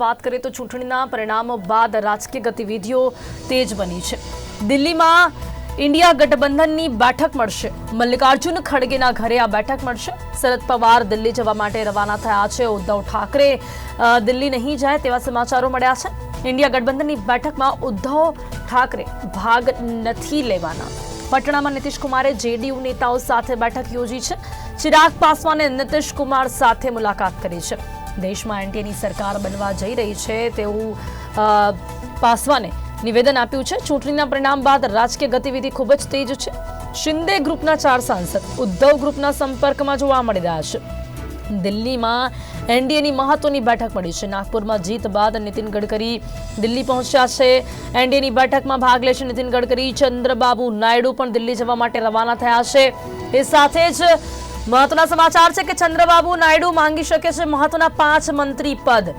વાત કરીએ તો ચૂંટણીના પરિણામો બાદ રાજકીય ગતિવિધિઓ તેજ બની છે. દિલ્હીમાં ઇન્ડિયા ગઠબંધનની બેઠક મળશે. મલ્લિકાર્જુન ખડગેના ઘરે આ બેઠક મળશે. શરદ પવાર દિલ્હી જવા માટે રવાના થયા છે. ઉદ્ધવ ઠાકરે દિલ્હી નહીં જાય તેવા સમાચારો મળ્યા છે. ઇન્ડિયા ગઠબંધનની બેઠકમાં ઉદ્ધવ ઠાકરે ભાગ નથી લેવાના. પટણામાં નીતિશ કુમારે જેડીયુ નેતાઓ સાથે બેઠક યોજી છે. ચિરાગ પાસવાને નીતિશ કુમાર સાથે મુલાકાત કરી છે. દેશમાં એનડીએની સરકાર બનવા જઈ રહી છે તેવું પાસવાને નિવેદન આપ્યું છે. ચૂંટણીના પરિણામ બાદ રાજકીય ગતિવિધિ ખૂબ જ તેજ છે. શિંદે ગ્રુપના ચાર સાંસદ ઉદ્ધવ ગ્રુપના સંપર્કમાં જોવા મળી રહ્યા છે. દિલ્હીમાં એનડીએની મહત્વની બેઠક મળી છે. નાગપુરમાં જીત બાદ નીતિન ગડકરી દિલ્હી પહોંચ્યા છે. એનડીએની બેઠકમાં ભાગ લેશે નીતિન ગડકરી, ચંદ્રબાબુ નાયડુ પણ દિલ્હી જવા માટે રવાના થયા છે. એ સાથે જ મહત્વના સમાચાર છે કે ચંદ્રબાબુ નાયડુ માંગી શકે છે મહત્વના પાંચ મંત્રી પદ.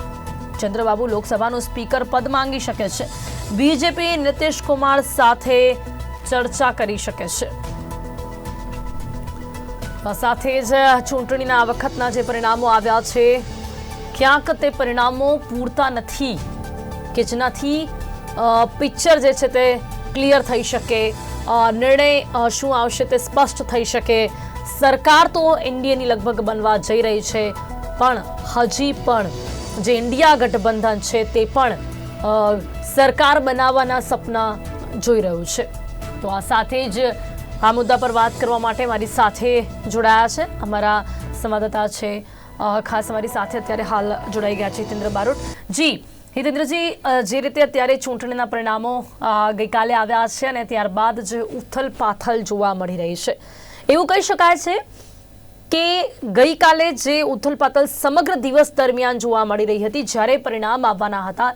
ચંદ્રબાબુ લોકસભાનું સ્પીકર પદ માંગી શકે છે. બીજેપી નીતિશ કુમાર સાથે ચર્ચા કરી શકે છે. સાથે જ ચૂંટણીના વખતના જે પરિણામો આવ્યા છે, ક્યાંક તે પરિણામો પૂરતા નથી કે જેનાથી પિક્ચર જે છે તે ક્લિયર થઈ શકે. નિર્ણય શું આવશે તે સ્પષ્ટ થઈ શકે. સરકાર તો એનડીએની લગભગ બનવા જઈ રહી છે, પણ હજી પણ જે ઇન્ડિયા ગઠબંધન છે તે પણ સરકાર બનાવવાના સપના જોઈ રહ્યું છે. તો આ સાથે જ આ મુદ્દા પર વાત કરવા માટે મારી સાથે જોડાયા છે. અમારા સંવાદદાતા છે ખાસ અમારી સાથે અત્યારે હાલ જોડાઈ ગયા છે હિતેન્દ્ર બારોટ. જી, હિતેન્દ્રજી જે રીતે અત્યારે ચૂંટણીના પરિણામો ગઈકાલે આવ્યા છે અને ત્યારબાદ જે ઉથલ પાથલ જોવા મળી રહી છે. એવું કહી શકાય છે કે ગઈકાલે જે ઉથલપાથલ સમગ્ર દિવસ દરમિયાન જોવા મળી રહી હતી, જ્યારે પરિણામ આવવાના હતા,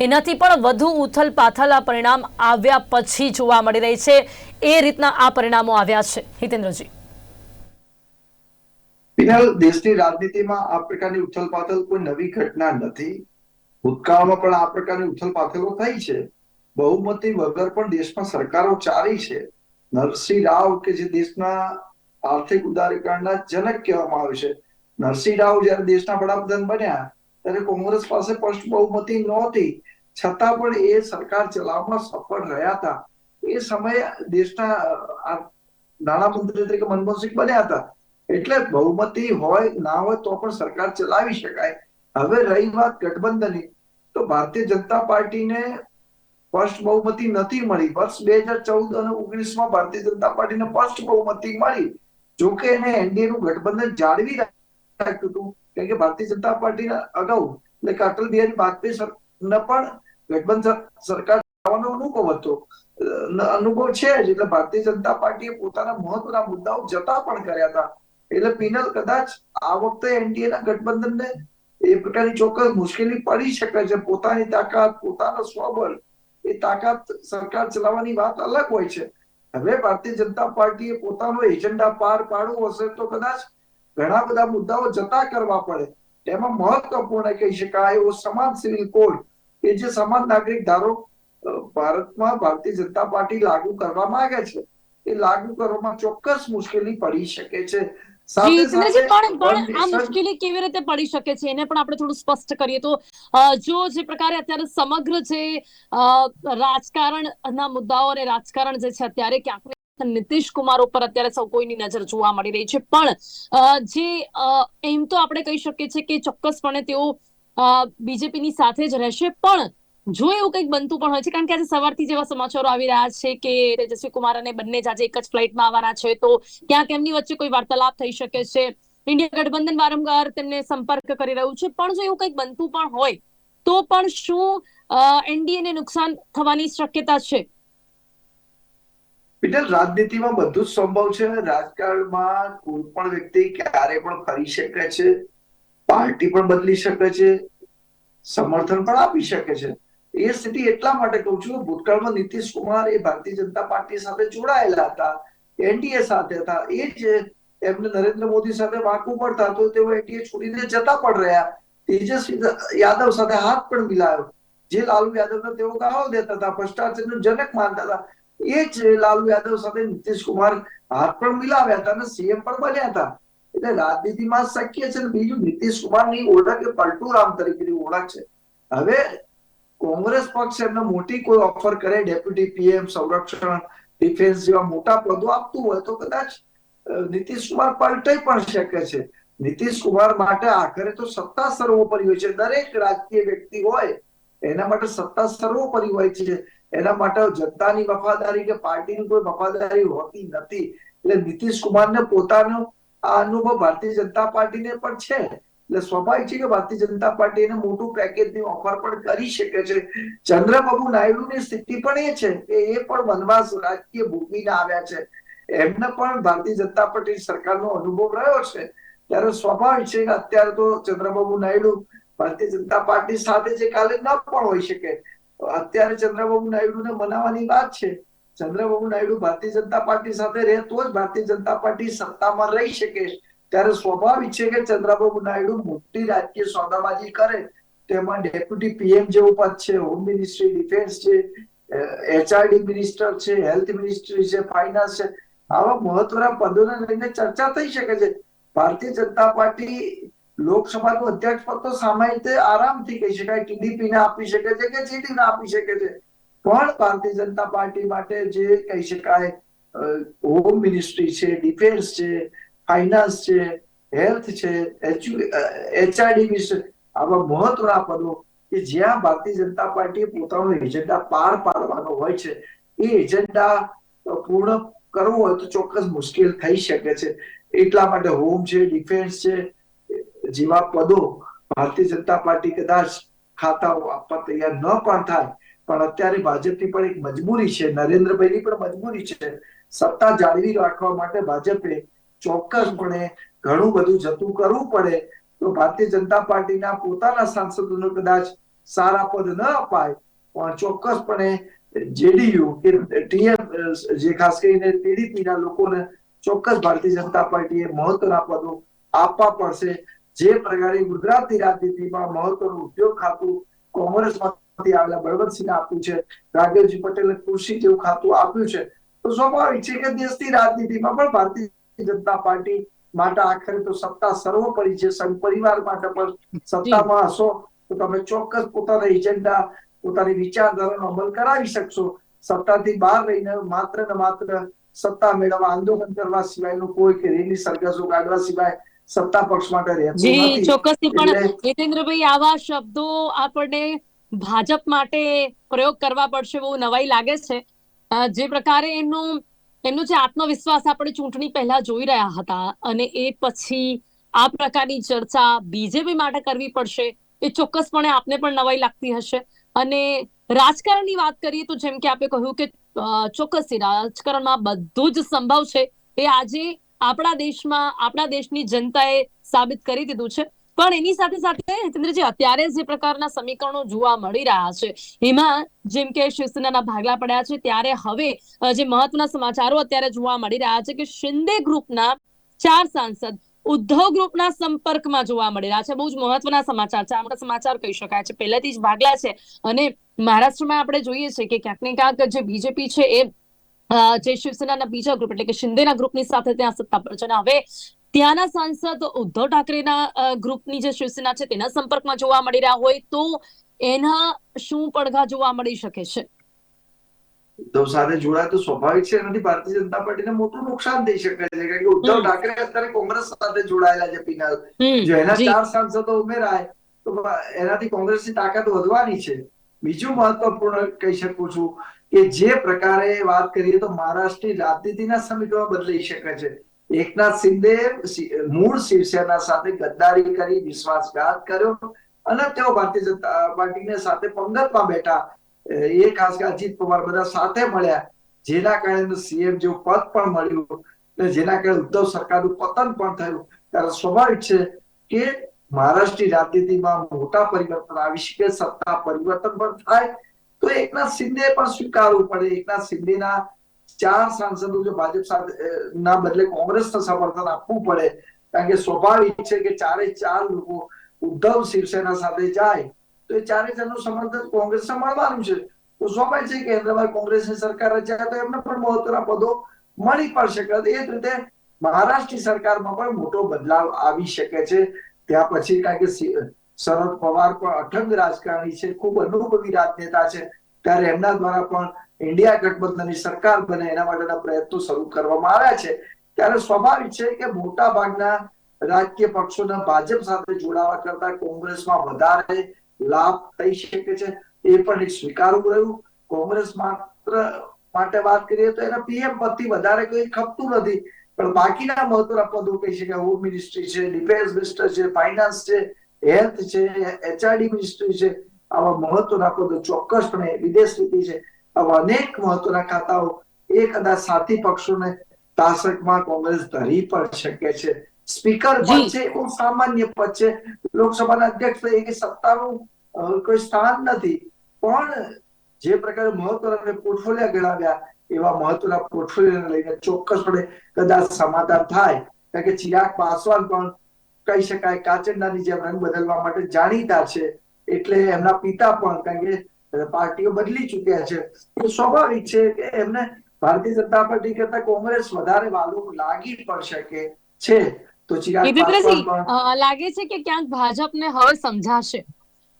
એનાથી પણ વધુ ઉથલપાથલ આ પરિણામ આવ્યા પછી જોવા મળી રહી છે. એ રીતના આ પરિણામો આવ્યા છે. હિતેન્દ્રજી. દેશની રાજનીતિમાં આ પ્રકારની ઉથલપાથલ કોઈ નવી ઘટના નથી. ભૂતકાળમાં પણ આ પ્રકારની ઉથલપાથલો થઈ છે. બહુમતી વગર પણ દેશમાં સરકારો ચાલી છે. નરસિંહ રાવ કે જે દેશના આર્થિક ઉદારીકરણના જનક કહેવામાં આવે છે. નરસિંહ રાવ જયારે દેશના વડાપ્રધાન બન્યા, ત્યારે કોંગ્રેસ પાસે સ્પષ્ટ બહુમતી નહોતી. છતાં પણ એ સરકાર ચલાવવામાં સફળ રહ્યા હતા. એ સમયે દેશના નાણામંત્રી તરીકે મનમોહનસિંહ બન્યા હતા. એટલે બહુમતી હોય, ના હોય તો પણ સરકાર ચલાવી શકાય. હવે રહી વાત ગઠબંધનની. તો ભારતીય જનતા પાર્ટીને સ્પષ્ટ બહુમતી નથી મળી. વર્ષ બે હજાર ચૌદ અને ઓગણીસમાં ભારતીય જનતા પાર્ટીને સ્પષ્ટ બહુમતી મળી. જોકે એને એનડીએ નું ગઠબંધન જાળવી રાખ્યું હતું. કેમ કે ભારતીય જનતા પાર્ટીના અગાઉ એટલે કે અટલ બિહારી વાજપેયી પણ ગઠબંધન સરકાર આવવાનો અનુભવ હતો. અનુભવ છે જ. એટલે ભારતીય જનતા પાર્ટીએ પોતાના મહત્વના મુદ્દાઓ જતા પણ કર્યા હતા. એટલે પિનલ કદાચ આ વખતે એનડીએ ના ગઠબંધનને એ પ્રકારની ચોક્કસ મુશ્કેલી પડી શકે છે. પોતાની તાકાત, પોતાનો સ્વબળ એ તાકાત સરકાર ચલાવવાની વાત અલગ હોય છે. હવે ભારતીય જનતા પાર્ટીએ પોતાનો એજન્ડા પાર પાડવો હશે તો કદાચ ઘણા બધા મુદ્દાઓ જતા કરવા પડે. તેમાં મહત્વપૂર્ણ કહી શકાય એવો સમાન સિવિલ કોડ કે જે સમાન નાગરિક ધારો ભારતમાં ભારતીય જનતા પાર્ટી લાગુ કરવા માંગે છે. એ લાગુ કરવામાં ચોક્કસ મુશ્કેલી પડી શકે છે. સાથે પણ પણ આ મુશ્કેલી કેવી રીતે પડી શકે છે? એને પણ આપણે થોડું સ્પષ્ટ કરીએ. તો જો જે પ્રકારે અત્યારે સમગ્ર જે રાજકારણના મુદ્દાઓ અને રાજકારણ જે છે અત્યારે ક્યાંક નીતિશ કુમાર ઉપર અત્યારે સૌ કોઈની નજર જોવા મળી રહી છે. પણ જે એમ તો આપણે કહી શકીએ છીએ કે ચોક્કસપણે તેઓ બીજેપીની સાથે જ રહેશે. પણ જો એવું કંઈક બનતું પણ હોય છે, કારણ કે આજે સવારથી જેવા સમાચારો આવી રહ્યા છે કે તેજસ્વી કુમાર અને બંને જ આજે એક જ ફ્લાઇટમાં આવવાના છે. તો ક્યાંક એમની વચ્ચે કોઈ વાર્તાલાપ થઈ શકે છે. ઇન્ડિયા ગઠબંધન વારંવાર તેમને સંપર્ક કરી રહ્યું છે. પણ જો એવું કંઈક બનતું પણ હોય, તો પણ શું એનડીએને નુકસાન થવાની શક્યતા છે? પીટર, રાજનીતિમાં બધું જ સંભવ છે. રાજકારણમાં કોઈ પણ વ્યક્તિ ક્યારે પણ ફરી શકે છે, પાર્ટી પણ બદલી શકે છે, સમર્થન પણ આપી શકે છે. એ સ્થિતિ એટલા માટે કહું છું ભૂતકાળમાં નીતિશ એ ભારતીય જનતા પાર્ટી સાથે જોડાયેલા હતા, એનડીએ સાથે હતા, એ જ એમને નરેન્દ્ર મોદી સાથે વાંકું પડતા તો તેઓ એનડીએ છોડીને જતા પણ રહ્યા. તેજસ્વી યાદવ સાથે હાથ પણ મિલાયો. જે લાલુ યાદવને તેઓ ગાળો દેતા હતા, ભ્રષ્ટાચારનું જનક માનતા હતા, એ જ લાલુ યાદવ સાથે નીતિશ કુમાર હાથ પણ મિલાવ્યા હતા અને સીએમ પણ બન્યા હતા. એટલે રાજનીતિમાં શક્ય છે બીજું નીતિશ કુમારની ઓળખ એ પલટુરામ તરીકેની ઓળખ છે. હવે કોંગ્રેસ પક્ષ એમને મોટી કોઈ ઓફર કરે ડેપ્યુટી પીએમ સંરક્ષણ ડિફેન્સ જેવા મોટા પદો આપતું હોય તો કદાચ નીતિશ પલટાઈ પણ શકે છે. નીતિશ માટે આખરે તો સત્તા સર્વોપરી હોય છે. દરેક રાજકીય વ્યક્તિ હોય, એના માટે સત્તા સર્વોપરી હોય છે. એના માટે જનતાની વફાદારી કે પાર્ટીની કોઈ વફાદારી હોતી નથી. એટલે નીતિશ કુમારને પોતાનો આ અનુભવ ભારતીય જનતા પાર્ટીને પણ છે. એટલે સ્વાભાવિક છે કે ભારતીય જનતા પાર્ટી એને મોટું પેકેજની ઓફર પણ કરી શકે છે. ચંદ્રબાબુ નાયડુની સ્થિતિ પણ એ છે કે એ પણ વનવાસ રાજકીય ભૂમિને આવ્યા છે. એમને પણ ભારતીય જનતા પાર્ટી સરકારનો અનુભવ રહ્યો છે. ત્યારે સ્વાભાવિક છે કે અત્યારે તો ચંદ્રબાબુ નાયડુ ભારતીય જનતા પાર્ટી સાથે જે કાલે ન પણ હોઈ શકે. અત્યારે ચંદ્રબાબુ નાયડુને મનાવવાની વાત છે. ચંદ્રબાબુ નાયડુ ભારતીય જનતા પાર્ટી સાથે રહે તો જ ભારતીય જનતા પાર્ટી સત્તામાં રહી શકે. ત્યારે સ્વાભાવિક છે કે ચંદ્રબાબુ નાયડુ મોટી રાજકીય સોદાબાજી કરે, તેમાં ડેપ્યુટી પીએમ જેવું પદ છે, હોમ મિનિસ્ટ્રી ડિફેન્સ છે એચઆરડી મિનિસ્ટર છે, હેલ્થ મિનિસ્ટ્રી છે, ફાઇનાન્સ છે. આવા મહત્વના પદોને લઈને ચર્ચા થઈ શકે છે. ભારતીય જનતા પાર્ટી લોકસભાનું અધ્યક્ષ પદ તો સામાન્ય રીતે આરામથી કહી શકાય ટીડીપી ને આપી શકે છે કે જીડી ને આપી શકે છે. પણ ભારતીય જનતા પાર્ટી માટે જે કહી શકાય હોમ મિનિસ્ટ્રી છે, ડિફેન્સ છે ફાઇનાન્સ છે, હેલ્થ છે એચઆરડી મિનિસ્ટર આવા મહત્વના પદો કે જ્યાં ભારતીય જનતા પાર્ટીએ પોતાનો એજન્ડા પાર પાડવાનો હોય છે. એ એજન્ડા પૂર્ણ કરવો હોય તો ચોક્કસ મુશ્કેલ થઈ શકે છે. એટલા માટે હોમ છે, ડિફેન્સ છે, જેવા પદો ભારતીય જનતા પાર્ટી કદાચ ખાતાઓ આપવા તૈયાર ન પણ થાય. પણ અત્યારે ભાજપની પણ એક મજબૂરી છે, નરેન્દ્રભાઈની પણ મજબૂરી છે. સત્તા જાળવી રાખવા માટે ભાજપે ચોક્કસપણે ઘણું બધું જતું કરવું પડે. તો ભારતીય જનતા પાર્ટીના પોતાના સાંસદોને કદાચ સારા પદ ન અપાય, પણ ચોક્કસપણે જેડીયુ કે ટીએમ, જે ખાસ કરીને ટીડીપીના લોકોને ચોક્કસ ભારતીય જનતા પાર્ટીએ મહત્વના પદો આપવા પડશે. જે પ્રકારે ગુજરાતની રાજનીતિમાં મહત્વનું ઉદ્યોગ ખાતું કોંગ્રેસમાંથી આવેલા બળવંતસિંહને આપ્યું છે, રાઘવજી પટેલે કૃષિ જેવું ખાતું આપ્યું છે. તો સ્વાભાવિક છે કે દેશની રાજનીતિમાં પણ ભારતીય જનતા પાર્ટી માટે આખરે તો સત્તા સર્વોપરી છે. સંઘ પરિવાર માટે પણ સત્તામાં હશો તો તમે ચોક્કસ પોતાના એજન્ડા પોતાની વિચારધારાનો અમલ કરાવી શકશો. સત્તાથી બહાર રહીને માત્ર ને માત્ર સત્તા મેળવવા આંદોલન કરવા સિવાયનું કોઈ કે રેલી સરઘસો કાઢવા સિવાય સત્તા પક્ષ માટે રહેતું જી નથી. ચોક્કસથી. પણ હિતેન્દ્રભાઈ આવા શબ્દો આપણને ભાજપ માટે પ્રયોગ કરવા પડશે બહુ નવાઈ લાગે છે. જે પ્રકારે એમનું એમનો જે આત્મવિશ્વાસ આપણે ચૂંટણી પહેલા જોઈ રહ્યા હતા અને એ પછી આ પ્રકારની ચર્ચા બીજેપી માટે કરવી પડશે, એ ચોક્કસપણે આપને પણ નવાઈ લાગતી હશે. અને રાજકારણની વાત કરીએ તો જેમ કે આપે કહ્યું કે ચોક્કસથી રાજકારણમાં બધું જ સંભવ છે. એ આજે આપણા દેશમાં, આપણા દેશની જનતાએ સાબિત કરી દીધું છે. પણ એની સાથે સાથે હિતેન્દ્રજી અત્યારે જે પ્રકારના સમીકરણો જોવા મળી રહ્યા છે, એમાં જેમ કે શિવસેનાના ભાગલા પડ્યા છે, ત્યારે હવે જે મહત્વના સમાચારો અત્યારે જોવા મળી રહ્યા છે કે શિંદે ગ્રુપના ચાર સાંસદ ઉદ્ધવ ગ્રુપના સંપર્કમાં જોવા મળી રહ્યા છે. બહુ જ મહત્વના સમાચાર છે. આપણા સમાચાર કહી શકાય છે. પહેલેથી જ ભાગલા છે. અને મહારાષ્ટ્રમાં આપણે જોઈએ છે કે ક્યાંક ને ક્યાંક જે બીજેપી છે એ જે શિવસેનાના બીજા ગ્રુપ એટલે કે શિંદેના ગ્રુપની સાથે ત્યાં સત્તા પર છે. અને હવે ત્યાંના સાંસદ ઉદ્ધવ ઠાકરેના ગ્રુપની જે શિવસેના છે તેના સંપર્કમાં જોવા મળી રહ્યા હોય તો એના શું પડઘા જોવા મળી શકે છે? ઉદ્ધવ સાથે જોડાય તો સ્વાભાવિક છે એનાથી ભારતીય જનતા પાર્ટીને મોટું નુકસાન થઈ શકે છે કારણ કે ઉદ્ધવ ઠાકરે અત્યારે કોંગ્રેસ સાથે જોડાયેલા છે પિનાલ. જો એના ચાર સાંસદો ઉમેરાય તો એનાથી કોંગ્રેસની તાકાત વધવાની છે. બીજું મહત્વપૂર્ણ કહી શકું છું કે જે પ્રકારે વાત કરીએ તો મહારાષ્ટ્રની રાજનીતિના સમીકરણ બદલાઈ શકે છે. એકનાથ શિંદે મૂળ શિવસેના સાથે ગદ્દારી કરી, વિશ્વાસઘાત કર્યો અને તેઓ ભારતીય જનતા પાર્ટીને સાથે પંગતમાં બેઠા. એ ખાસ કરી અજીત પવાર બધા સાથે મળ્યા. જેના કારણે સીએમ જેવું પદ પણ મળ્યું જેના કારણે ઉદ્ધવ સરકારનું પતન પણ થયું. ત્યારે સ્વાભાવિક છે કે મહારાષ્ટ્રની રાજનીતિમાં મોટા પરિવર્તન આવી શકે, સત્તા પરિવર્તન પણ થાય. તો એકનાથ શિંદે પણ સ્વીકારવું પડે. એકનાથ શિંદેના ચાર સાંસદો જો ભાજપ સાથે ના બદલે કોંગ્રેસને સમર્થન આપવું પડે. કારણ કે સ્વાભાવિક છે કે ચારે ચાર લોકો ઉદ્ધવ શિવસેના સાથે જાય, તો એ ચારે ચારનું સમર્થન કોંગ્રેસને મળવાનું છે. તો સ્વાભાવિક છે કે કેન્દ્રમાં કોંગ્રેસની સરકાર રચાય તો એમને પણ મહત્વના પદો મળી પણ શકે એ જ રીતે મહારાષ્ટ્રની સરકારમાં પણ મોટો બદલાવ આવી શકે છે. ત્યાં પછી કારણ કે શરદ પવાર પણ અઠંગ રાજકારણી છે, ખૂબ અનુભવી રાજનેતા છે. ત્યારે એમના દ્વારા પણ ઇન્ડિયા ગઠબંધનની સરકાર બને એના માટેના પ્રયત્નો શરૂ કરવામાં આવ્યા છે. ત્યારે સ્વાભાવિક છે કે મોટા ભાગના રાજકીય પક્ષોના ભાજપ સાથે જોડાવા કરતા કોંગ્રેસમાં વધારે લાભ થઈ શકે છે. એ પણ એક સ્વીકારવું રહ્યું. કોંગ્રેસ માત્ર માટે વાત કરીએ તો એના પીએમ પદથી વધારે કોઈ ખપતું નથી. પણ બાકીના મહત્વના પદો કહી શકાય. હોમ મિનિસ્ટ્રી છે ડિફેન્સ મિનિસ્ટર છે ફાઇનાન્સ છે હેલ્થ છે એચઆરડી મિનિસ્ટ્રી છે. આવા મહત્વના પદો ચોક્કસપણે વિદેશ નીતિ છે. આવા અનેક મહત્વના ખાતાઓ એ કદાચ સાથી પક્ષોને તાસકમાં કોંગ્રેસ ધરી પણ શકે છે. સ્પીકર પદ છે એ સામાન્ય પદ છે. લોકસભાના અધ્યક્ષ તરીકે સત્તાનું કોઈ સ્થાન નથી. પણ જે પ્રકારે મહત્વના પોર્ટફોલિયા ગણાવ્યા એવા મહત્વના પોર્ટફોલિયોને લઈને ચોક્કસપણે કદાચ સમાધાન થાય. કારણ કે ચિરાગ પાસવાન પણ કહી શકાય કાચંડાની જેમ રંગ બદલવા માટે જાણીતા છે. એટલે એમના પિતા પણ કારણ કે પાર્ટીઓ બદલી ચૂક્યા છે. તો સ્વાભાવિક છે કે એમને ભારતીય જનતા પાર્ટી કરતા કોંગ્રેસ વધારે વાલું લાગી પણ શકે છે. તો લાગે છે કે ક્યાંક ભાજપને હવે સમજાશે.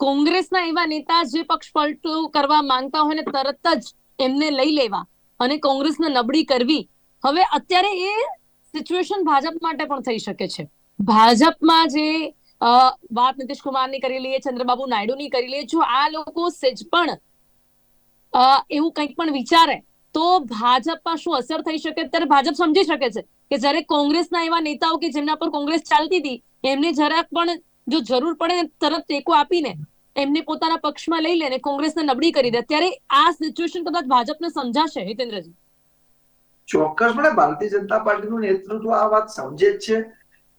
કોંગ્રેસના એવા નેતા જે પક્ષ પલટો કરવા માંગતા હોય ને તરત જ એમને લઈ લેવા અને કોંગ્રેસને નબળી કરવી. હવે અત્યારે એ સિચ્યુએશન ભાજપ માટે પણ થઈ શકે છે. ભાજપમાં જે વાત નીતિશ કુમારની કરી લઈએ, ચંદ્રબાબુ નાયડુની કરી લઈએ. જો આ લોકો સેજ પણ એવું કંઈક પણ વિચારે, તો ભાજપમાં શું અસર થઈ શકે? ત્યારે ભાજપ સમજી શકે છે કે જ્યારે કોંગ્રેસના એવા નેતાઓ કે જેમના પર કોંગ્રેસ ચાલતી હતી, એમને જરાક પણ જો જરૂર પડે તરત ટેકો આપીને એમને પોતાના પક્ષમાં લઈ લે ને કોંગ્રેસને નબળી કરી દે. ત્યારે આ સિચ્યુએશન કદાચ ભાજપને સમજાશે, હિતેન્દ્રજી? ચોક્કસપણે ભારતીય જનતા પાર્ટીનું નેતૃત્વ આ વાત સમજે જ છે.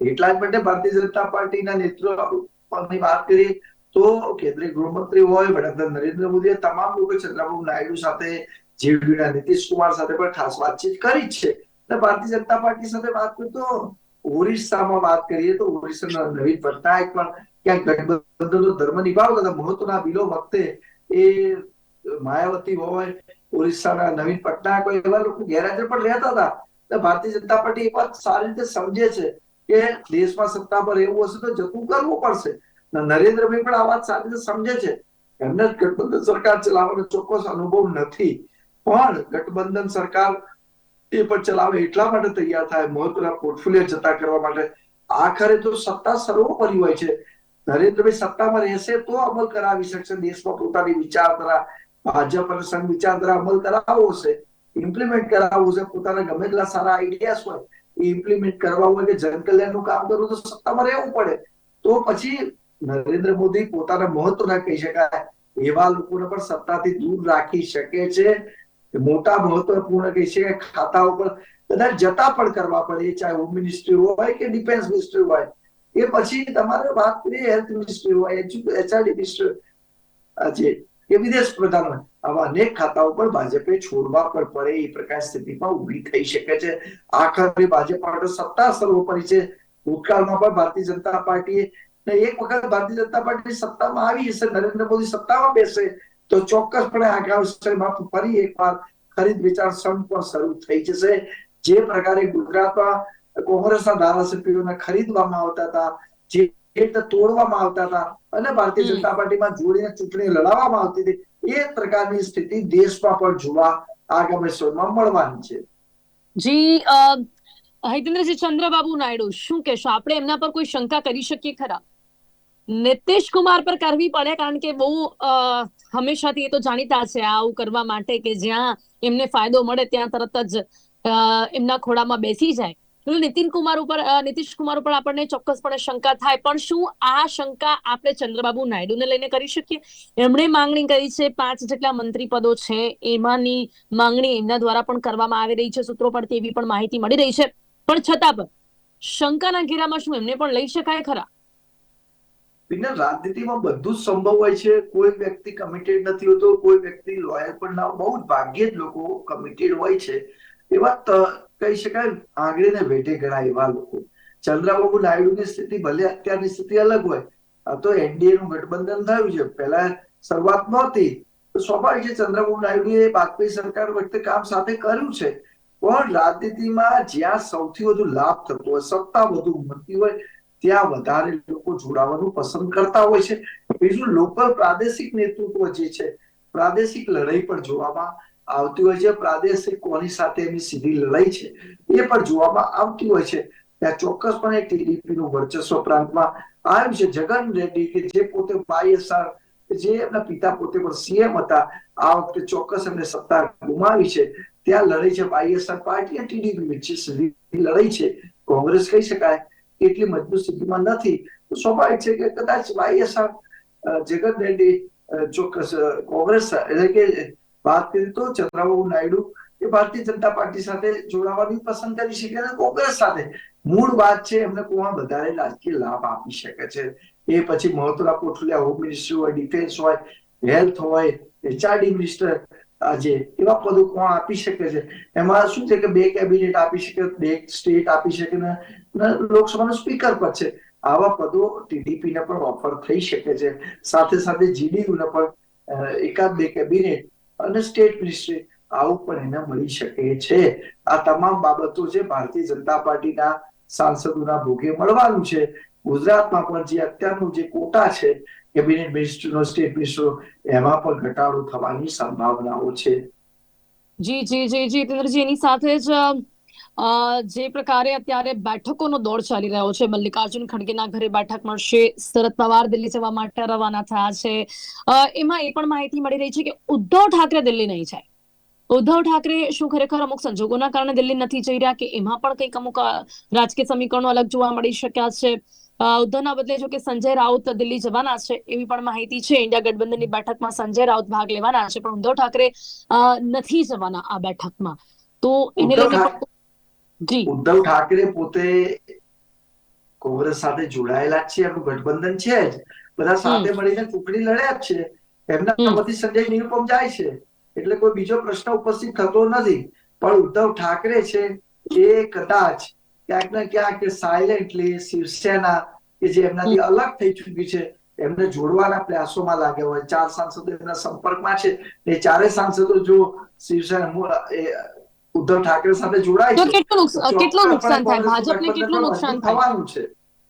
એટલા જ માટે ભારતીય જનતા પાર્ટીના નેતૃત્વની વાત કરીએ તો કેન્દ્રીય ગૃહમંત્રી હોય, વડાપ્રધાન નરેન્દ્ર મોદીએ તમામ લોકો ચંદ્રબાબુ નાયડુ સાથે જેડીયુના નીતિશ સાથે પણ ખાસ વાતચીત કરી છે. અને ભારતીય જનતા પાર્ટી સાથે વાત કરીએ તો ઓરિસ્સામાં વાત કરીએ તો ઓરિસ્સાના નવીન પટનાયક પણ ક્યાંક ગઠબંધનનો ધર્મ નિભાવતા હતા. મહત્વના બિલો વખતે એ માયાવતી હોય, ઓરિસ્સાના નવીન પટનાયક હોય એવા લોકો ગેરહાજર પણ રહેતા હતા. ભારતીય જનતા પાર્ટી એક વાત સારી રીતે સમજે છે. કે દેશમાં સત્તા પર એવું હશે તો જતું કરવું પડશે. નરેન્દ્રભાઈ પણ આ વાત સારી રીતે સમજે છે. એમને ગઠબંધન સરકાર ચલાવવાનો ચોક્કસ અનુભવ નથી. પણ ગઠબંધન સરકાર એ પણ ચલાવે એટલા માટે તૈયાર થાય, મહત્વના પોર્ટફોલિયો જતા કરવા માટે. આખરે તો સત્તા સર્વોપરી હોય છે. નરેન્દ્રભાઈ સત્તામાં રહેશે તો અમલ કરાવી શકશે. દેશમાં પોતાની વિચારધારા, ભાજપ અને સંઘ વિચારધારા અમલ કરાવવો છે ઇમ્પ્લિમેન્ટ કરાવવું છે પોતાના ગમે તેટલા સારા આઈડિયાસ હોય ઇમ્પ્લિમેન્ટ કરવા હોય કે જનકલ્યાણનું કામ કરવું તો સત્તામાં રહેવું પડે. તો પછી નરેન્દ્ર મોદી પોતાના મહત્વના કહી શકાય. એવા લોકોને પણ સત્તાથી દૂર રાખી શકે છે. મોટા મહત્વપૂર્ણ કહી શકાય ખાતા ઉપર કદાચ જતા પણ કરવા પડે, ચાહે હોમ મિનિસ્ટ્રી હોય કે ડિફેન્સ મિનિસ્ટ્રી હોય. એ પછી તમારે વાત કરીએ હેલ્થ મિનિસ્ટ્રી હોય એચઆરડી મિનિસ્ટ્રી છે કે વિદેશ પ્રધાન આવા અનેક ખાતાઓ પર ભાજપે છોડવા પર પડે એ પ્રકાર સ્થિતિમાં ઊભી થઈ શકે છે. આખરે ભાજપ માટે સત્તા સર્વોપરી છે. ભૂતકાળમાં પણ ભારતીય જનતા પાર્ટીએ એક વખત ભારતીય જનતા પાર્ટી સત્તામાં આવી હશે, નરેન્દ્ર મોદી સત્તામાં બેસે, તો ચોક્કસપણે આગામી સમયમાં ફરી એકવાર ખરીદ વેચાણ સંઘ પણ શરૂ થઈ જશે. જે પ્રકારે ગુજરાતમાં કોંગ્રેસના ધારાસભ્યોને ખરીદવામાં આવતા હતા, જે રીતે તોડવામાં આવતા હતા અને ભારતીય જનતા પાર્ટીમાં જોડીને ચૂંટણી લડાવવામાં આવતી હતી. એ પ્રકારની સ્થિતિ દેશમાં પણ જોવા આગામી સમયમાં મળવાની છે. જી અ, ચંદ્રબાબુ નાયડુ શું કહેશો? આપણે એમના પર કોઈ શંકા કરી શકીએ ખરા? નીતિશ કુમાર પર કરવી પડે કારણ કે બહુ હંમેશાથી એ તો જાણીતા છે આવું કરવા માટે કે જ્યાં એમને ફાયદો મળે ત્યાં તરત જ એમના ખોળામાં બેસી જાય. નીતિન કુમાર ઉપર નીતિશ કુમાર ઉપર આપણને ચોક્કસપણે શંકા થાય. પણ શું આ શંકા આપણે ચંદ્રબાબુ નાયડુને લઈને કરી શકીએ? એમણે માંગણી કરી છે, પાંચ જેટલા મંત્રી પદો છે, એમાંની માંગણી એમના દ્વારા પણ કરવામાં આવી રહી છે, સૂત્રો પરથી એવી પણ માહિતી મળી રહી છે. પણ છતાં પણ, શંકાના ઘેરામાં શું એમને પણ લઈ શકાય ખરા? વિજ્ઞાન, રાજનીતિમાં બધું જ સંભવ હોય છે. કોઈ વ્યક્તિ કમિટેડ નથી હોતો, કોઈ વ્યક્તિ લોયર પણ ના બહુ ભાગ્યે જ લોકો કમિટેડ હોય છે. એવા કહી શકાય આંગળીને વેઢે ગણાય એવા લોકો. ચંદ્રબાબુ નાયડુની સ્થિતિ ભલે અત્યારની સ્થિતિ અલગ હોય, આ તો એનડીએ નું ગઠબંધન થયું છે. પહેલા શરૂઆત નહોતી. સ્વાભાવિક છે, ચંદ્રબાબુ નાયડુએ વાજપેયી સરકાર વખતે કામ સાથે કર્યું છે. પણ રાજનીતિમાં જ્યાં સૌથી વધુ લાભ થતો હોય, સત્તા વધુ મળતી હોય, ત્યાં વધારે લોકો જોડાવાનું પસંદ કરતા હોય છે. બીજું લોકલ પ્રાદેશિક નેતૃત્વ જે છે, પ્રાદેશિક લડાઈ પણ જોવામાં આવતી હોય છે, પ્રાદેશિક કોની સાથે એમની સીધી લડાઈ છે, એ પણ જોવામાં આવતી હોય છે. ત્યાં ચોક્કસપણે ટીડીપી નું વર્ચસ્વ પ્રાંતમાં આવ્યું છે. જગન રેડ્ડી કે જે પોતે વાયએસઆર જે એમના પિતા પોતે પણ સીએમ હતા, આ વખતે ચોક્કસ એમને સત્તા ગુમાવી છે. ત્યાં લડાઈ છે વાયએસઆર પાર્ટી અને ટીડીપી વચ્ચે સીધી લડાઈ છે. કોંગ્રેસ કહી શકાય, એટલી મજબૂત સ્થિતિમાં નથી. તો સ્વાભાવિક છે કે કદાચ વાયએસઆર જગન રેડ્ડી ચોક્કસ કોંગ્રેસ, એટલે કે વાત કરી તો ચંદ્રબાબુ નાયડુ એ ભારતીય જનતા પાર્ટી સાથે જોડાવાની પસંદ કરી શકે અને કોંગ્રેસ સાથે મૂળ વાત છે એમને કોણ વધારે રાજકીય લાભ આપી શકે છે. એ પછી મહત્વના પોર્ટફોલિયા હોમ મિનિસ્ટર હોય, ડિફેન્સ હોય, હેલ્થ હોય, એચઆરડી મિનિસ્ટર આજે એવા પદો કોણ આપી શકે છે. એમાં શું છે કે બે કેબિનેટ આપી શકે, બે સ્ટેટ આપી શકે ને લોકસભાનું સ્પીકર પર છે. આવા પદો ટીડીપી ને પણ ઓફર થઈ શકે છે. સાથે સાથે જીડીયુ ને પણ એકાદ બે કેબિનેટ અને સ્ટેટ મિનિસ્ટ્રી આવું પણ એને મળી શકે છે. આ તમામ બાબતો છે ભારતીય જનતા પાર્ટીના સાંસદોના ભોગે મળવાનું છે. ગુજરાતમાં પણ જે અત્યારનું જે કોટા છે કેબિનેટ મિનિસ્ટરનો સ્ટેટ મિનિસ્ટર એમાં પણ ઘટાડો થવાની સંભાવનાઓ છે. જી જી જી જી જીતેન્દ્રજી એની સાથે જ જે પ્રકારે અત્યારે બેઠકોનો દોર ચાલી રહ્યો છે મલ્લિકાર્જુન ખડગેના ઘરે બેઠક મળશે શરદ પવાર દિલ્હી જવા માટે રવાના થયા છે. એમાં એ પણ માહિતી મળી રહી છે કે ઉદ્ધવ ઠાકરે દિલ્હી નહીં જાય. ઉદ્ધવ ઠાકરે શું ખરેખર અમુક સંજોગોના કારણે દિલ્હી નથી જઈ રહ્યા કે એમાં પણ કંઈક અમુક રાજકીય સમીકરણો અલગ જોવા મળી શક્યા છે? ઉદ્ધવના બદલે જો કે સંજય રાઉત દિલ્હી જવાના છે એવી પણ માહિતી છે. ઇન્ડિયા ગઠબંધનની બેઠકમાં સંજય રાઉત ભાગ લેવાના છે પણ ઉદ્ધવ ઠાકરે નથી જવાના આ બેઠકમાં. તો એને લઈને ઉદ્ધવ ઠાકરે પોતે કોંગ્રેસ સાથે જોડાયેલા છે એમનું ગઠબંધન છે જ. બધા સાથે મળીને ચૂંટણી લડ્યા જ છે. એમના પતિ સંજય નિરુપમ જાય છે. એટલે કોઈ બીજો પ્રશ્ન ઉપસ્થિત થતો નથી. પણ ઉદ્ધવ ઠાકરે છે એ કદાચ ક્યાંક ને ક્યાંક સાયલેન્ટલી શિવસેના કે જે એમનાથી અલગ થઈ ચૂકી છે એમને જોડવાના પ્રયાસોમાં લાગ્યા હોય. ચાર સાંસદો એમના સંપર્કમાં છે. એ ચારે સાંસદો જો શિવસેના ઉદ્ધવ ઠાકરે સાથે જોડાય તો કેટલું નુકસાન કેટલું નુકસાન થાય? ભાજપને કેટલું નુકસાન થવાનું છે.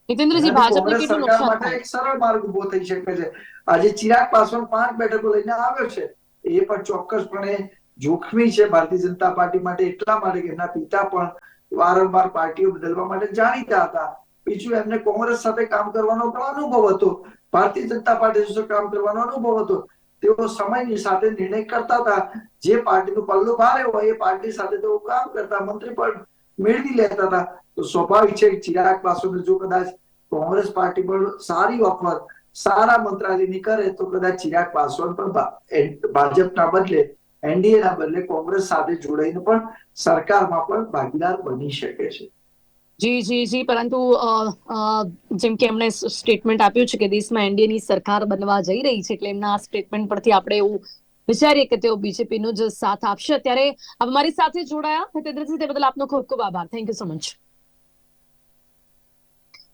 જીતેન્દ્રજી ભાજપને કેટલું નુકસાન થાય? એક સરળ માર્ગ ઊભો થઈ શકે છે. આજે ચિરાગ પાસવાન પાંચ બેઠકો લઈને આવ્યો છે. એ પણ ચોક્કસપણે જોખમી છે. ભારતીય જનતા પાર્ટી માટે એટલા માટે કે એમના પિતા પણ વારંવાર પાર્ટીઓ બદલવા માટે જાણીતા હતા. બીજું એમને કોંગ્રેસ સાથે કામ કરવાનો પણ અનુભવ હતો. ભારતીય જનતા પાર્ટી સાથે કામ કરવાનો અનુભવ હતો. તેઓ સમયની સાથે નિર્ણય કરતા હતા. જે પાર્ટીનું પલ્લું ભારે હોય એ પાર્ટી સાથે તેઓ કામ કરતા, મંત્રી પણ મેળવી લેતા હતા. તો સ્વાભાવિક છે ચિરાગ પાસવાન જો કદાચ કોંગ્રેસ પાર્ટી પર સારી ઓફર સારા મંત્રાલયની કરે તો કદાચ ચિરાગ પાસવાન પણ ભાજપના બદલે એનડીએ ના બદલે કોંગ્રેસ સાથે જોડાઈને પણ સરકારમાં પણ ભાગીદાર બની શકે છે. જી જી જી પરંતુ જેમ કે એમણે સ્ટેટમેન્ટ આપ્યું છે કે દેશમાં એનડીએની સરકાર બનવા જઈ રહી છે એટલે એમના આ સ્ટેટમેન્ટ પરથી આપણે એવું વિચારીએ કે તેઓ બીજેપીનો જ સાથ આપશે. અત્યારે અમારી મારી સાથે જોડાયા. હિતેન્દ્રજી તે બદલ આપનો ખૂબ ખૂબ આભાર. થેન્ક યુ સો મચ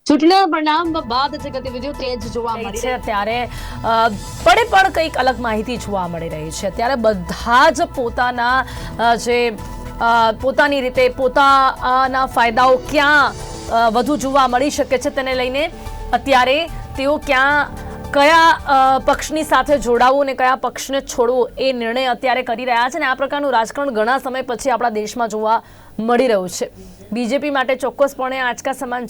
ચૂંટણીના પરિણામ બાદ જે ગતિવિધિઓ તેજ જોવા મળી છે ત્યારે પડે પણ કંઈક અલગ માહિતી જોવા મળી રહી છે. ત્યારે બધા જ પોતાના જે પોતાની રીતે પોતાના ફાયદાઓ ક્યાં વધુ જોવા મળી શકે છે તેને લઈને અત્યારે તેઓ ક્યાં, કયા પક્ષની સાથે જોડાવું અને કયા પક્ષને છોડવું એ નિર્ણય અત્યારે કરી રહ્યા છે અને આ પ્રકારનું રાજકારણ ઘણા સમય પછી આપણા દેશમાં જોવા મળી રહ્યું છે. બીજેપી માટે ચોક્કસપણે આંચકા સમાન